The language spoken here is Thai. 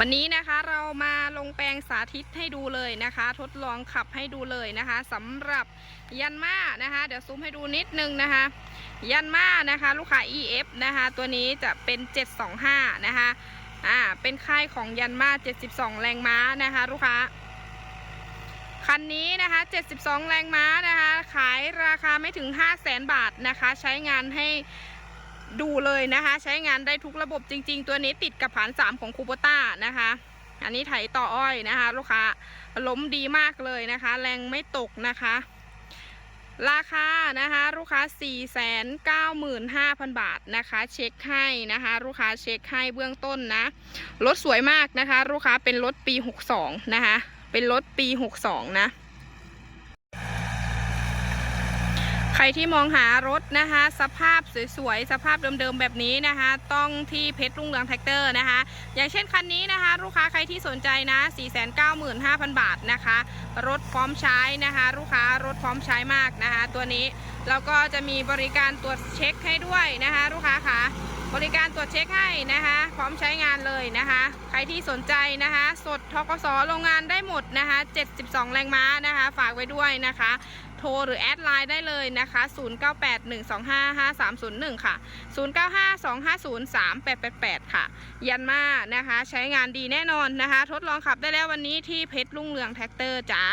วันนี้นะคะเรามาลงแปลงสาธิตให้ดูเลยนะคะ ทดลองขับให้ดูเลยนะคะสำหรับยันมานะคะ เดี๋ยวซูมให้ดูนิดนึงนะคะ ยันมานะคะ ลูกค้า EF นะคะ ตัวนี้จะเป็น 725 นะคะอ่าเป็นค่ายของยันมา 72 แรงม้านะคะ ลูกค้าคันนี้นะคะ 72 แรงม้านะคะ ขายราคาไม่ถึง 5 0 0แสนบาทนะคะ ใช้งานให้ ดูเลยนะคะ ใช้งานได้ทุกระบบจริง ๆ ตัวนี้ติดกับผาน3ของคูโบต้านะคะ อันนี้ไถต่ออ้อยนะคะ ลูกค้าล้มดีมากเลยนะคะ แรงไม่ตกนะคะ ราคานะคะลูกค้า 495,000 บาทนะคะ เช็คให้นะคะ ลูกค้าเช็คให้เบื้องต้นนะรถสวยมากนะคะ ลูกค้าเป็นรถปี 62 นะคะ เป็นรถปี 62 นะ ใครที่มองหารถนะคะ สภาพสวยๆ สภาพเดิมๆ แบบนี้นะคะ ต้องที่เพชรรุ่งเรืองแท็กเตอร์นะคะ อย่างเช่นคันนี้นะคะ ลูกค้าใครที่สนใจนะ 495,000 บาทนะคะ รถพร้อมใช้นะคะ ลูกค้ารถพร้อมใช้มากนะคะ ตัวนี้แล้วก็จะมีบริการตรวจเช็คให้ด้วยนะคะ ลูกค้าคะบริการตรวจเช็คให้นะคะ พร้อมใช้งานเลยนะคะ ใครที่สนใจนะคะ สดทกสโรงงานได้หมดนะคะ 72 แรงม้านะคะ ฝากไว้ด้วยนะคะ โทรหรือแอดไลน์ได้เลยนะคะ 0981255301 ค่ะ 0952503888 ค่ะ ยันมานะคะ ใช้งานดีแน่นอนนะคะ ทดลองขับได้แล้ววันนี้ที่เพชรลุ่งเรืองแท็กเตอร์จ้า